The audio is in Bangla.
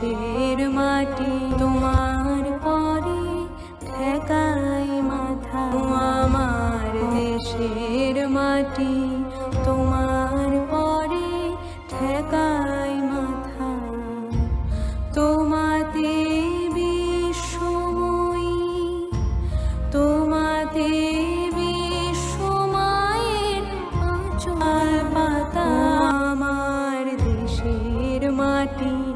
দেশের মাটি তোমার পরে ঠেকাই মাথা। আমার দেশের মাটি তোমার পরে ঠেকাই মাথা। তোমাতে বিশ্বময়ী তোমাতে বিশ্বমায়ের পাতা আমার দেশের মাটি